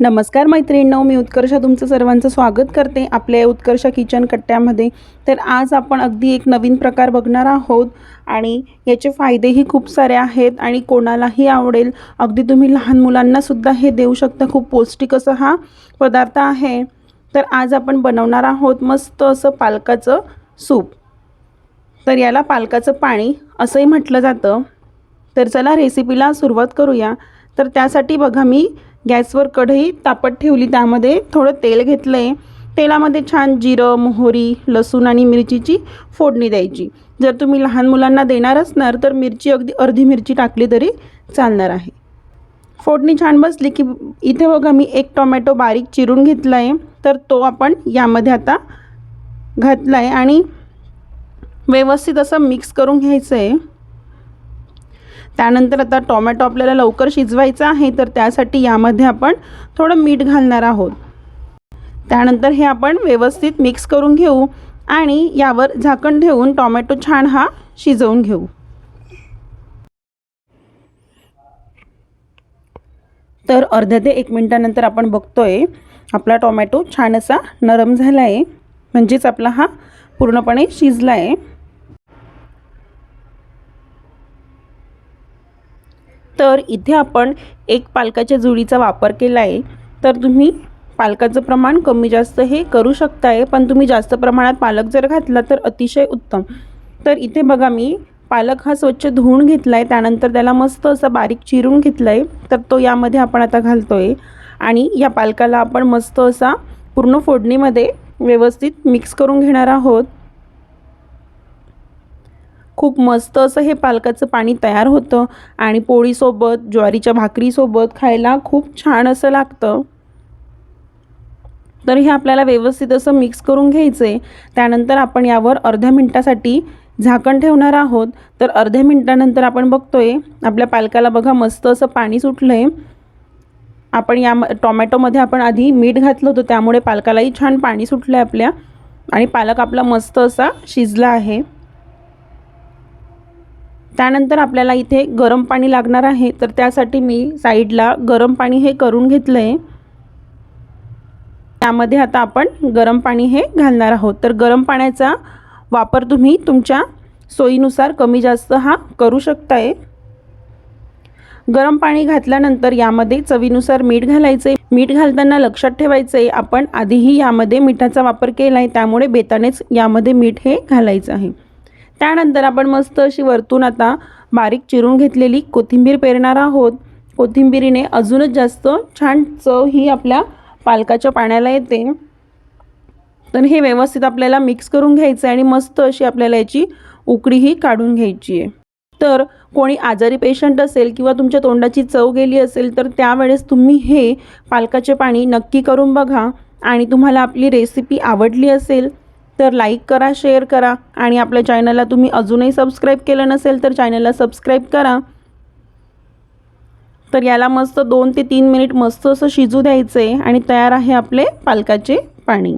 नमस्कार मैत्रिणींनो मी उत्कर्षा तुमचं सर्वांचं स्वागत करते आपल्या उत्कर्षा किचन कट्ट्यामध्ये. तर आज आपण अगदी एक नवीन प्रकार बघणार आहोत आणि याचे फायदेही खूप सारे आहेत आणि कोणालाही आवडेल. अगदी तुम्ही लहान मुलांनासुद्धा हे देऊ शकता. खूप पौष्टिक असं हा पदार्थ आहे. तर आज आपण बनवणार आहोत मस्त असं पालकाचं सूप. तर याला पालकाचं पाणी असंही म्हटलं जातं. तर चला रेसिपीला सुरुवात करूया. तर त्यासाठी बघा मी गॅसवर कढई तापत ठेवली. त्यामध्ये थोडं तेल घेतलं आहे तेलामध्ये छान जिरं मोहरी लसूण आणि मिरचीची फोडणी द्यायची. जर तुम्ही लहान मुलांना देणार असणार तर मिरची अगदी अर्धी मिरची टाकली तरी चालणार आहे. फोडणी छान बसली की इथे बघा मी एक टोमॅटो बारीक चिरून घेतला आहे तर तो आपण यामध्ये आता घातला आहे आणि व्यवस्थित असं मिक्स करून घ्यायचं आहे त्यानंतर आता टोमॅटो आपल्याला लवकर शिजवायचा आहे तर त्यासाठी यामध्ये आपण थोडं मीठ घालणार आहोत. त्यानंतर हे आपण व्यवस्थित मिक्स करून घेऊ आणि यावर झाकण ठेवून टोमॅटो छान हा शिजवून घेऊ. तर अर्ध्या ते एक मिनटानंतर आपण बघतोय आपला टोमॅटो छान असा नरम झाला आहे म्हणजेच आपला हा पूर्णपणे शिजला आहे तर इथे आपण एक पालकाच्या जुडीचा वापर केला आहे. तर तुम्ही पालकाचं प्रमाण कमी जास्त हे करू शकताय पण तुम्ही जास्त प्रमाणात पालक जर घातला तर अतिशय उत्तम. तर इथे बघा मी पालक हा स्वच्छ धुवून घेतला आहे त्यानंतर त्याला मस्त असा बारीक चिरून घेतलं आहे तर तो यामध्ये आपण आता घालतो आहे आणि या पालकाला आपण मस्त असा पूर्ण फोडणीमध्ये व्यवस्थित मिक्स करून घेणार आहोत. खूप मस्त असं हे पालकाचं पाणी तयार होतं आणि पोळीसोबत ज्वारीच्या भाकरीसोबत खायला खूप छान असं लागतं. तर हे आपल्याला व्यवस्थित असं मिक्स करून घ्यायचं आहे त्यानंतर आपण यावर अर्ध्या मिनटासाठी झाकण ठेवणार आहोत. तर अर्ध्या मिनटानंतर आपण बघतोय आपल्या पालकाला बघा मस्त असं पाणी सुटलं आहे आपण या टोमॅटोमध्ये आपण आधी मीठ घातलं होतं त्यामुळे पालकालाही छान पाणी सुटलं आहे आपल्या. आणि पालक आपला मस्त असा शिजला आहे. त्यानंतर आपल्याला इथे गरम पाणी लागणार आहे तर त्यासाठी मी साईडला गरम पाणी हे करून घेतलं आहे त्यामध्ये आता आपण गरम पाणी हे घालणार आहोत. तर गरम पाण्याचा वापर तुम्ही तुमच्या सोयीनुसार कमी जास्त हा करू शकताय. गरम पाणी घातल्यानंतर यामध्ये चवीनुसार मीठ घालायचं आहे मीठ घालताना लक्षात ठेवायचं आहे आपण आधीही यामध्ये मिठाचा वापर केला आहे त्यामुळे बेतानेच यामध्ये मीठ हे घालायचं आहे. त्यानंतर आपण मस्त अशी वरतून आता बारीक चिरून घेतलेली कोथिंबीर पेरणार आहोत. कोथिंबीरीने अजूनच जास्त छान चव ही आपल्या पालकाच्या पाण्याला येते. तर हे व्यवस्थित आपल्याला मिक्स करून घ्यायचं आहे आणि मस्त अशी आपल्याला याची उकडीही काढून घ्यायची आहे तर कोणी आजारी पेशंट असेल किंवा तुमच्या तोंडाची चव गेली असेल तर त्यावेळेस तुम्ही हे पालकाचे पाणी नक्की करून बघा आणि तुम्हाला आपली रेसिपी आवडली असेल तर लाईक करा शेअर करा आणि आपल्या चॅनलला तुम्ही अजूनही सबस्क्राईब केलं नसेल तर चॅनलला सबस्क्राईब करा. तर याला मस्त दोन ते तीन मिनिट मस्त असं शिजू द्यायचं आहे आणि तयार आहे आपले पालकाचे पाणी.